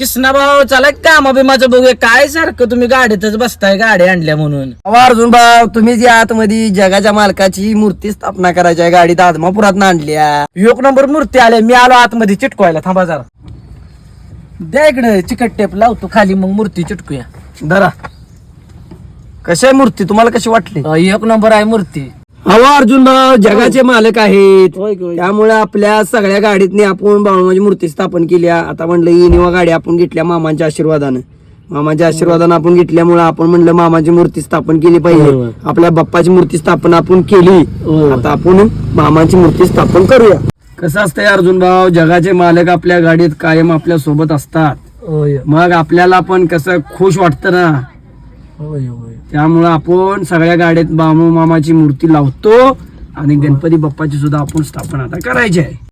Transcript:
किसना भाऊ चला काम बिमाचं बघूया. काय सारखं तुम्ही गाडीतच बसताय गाडी आणल्या म्हणून? अहो अर्जुन भाऊ तुम्ही जी आतमध्ये जगाच्या मालकाची मूर्ती स्थापना करायची आहे गाडीत आदमापुरात आणल्या. एक नंबर मूर्ती आल्या मी आलो आतमध्ये चिटकवायला. थांबा जरा. द्या इकडे चिकट टेप लावतो खाली मग मूर्ती चिटकूया. धरा. कशी आहे मूर्ती? तुम्हाला कशी वाटली? अ, एक नंबर आहे मूर्ती. अहो अर्जुन भाऊ जगाचे मालक आहेत. होय की होय. त्यामुळे आपल्या सगळ्या गाडीतनी आपण बाळूमाची मूर्ती स्थापन केली. आता म्हणलं इनिवा गाडी आपण घेतल्या मामांच्या आशीर्वादानं. मामाच्या आशीर्वादानं आपण घेतल्यामुळे आपण म्हणलं मामाची मूर्ती स्थापन केली पाहिजे. आपल्या बाप्पाची मूर्ती स्थापन आपण केली. आता आपण मामाची मूर्ती स्थापन करूया. कसं असतंय अर्जुन भाऊ? जगाचे मालक आपल्या गाडीत कायम आपल्यासोबत असतात. होय. मग आपल्याला पण कसं खुश वाटतं ना? होय होय. त्यामुळं आपण सगळ्या गाड्यात बामू मामाची मूर्ती लावतो आणि गणपती बाप्पाची सुद्धा आपण स्थापना आता करायची आहे.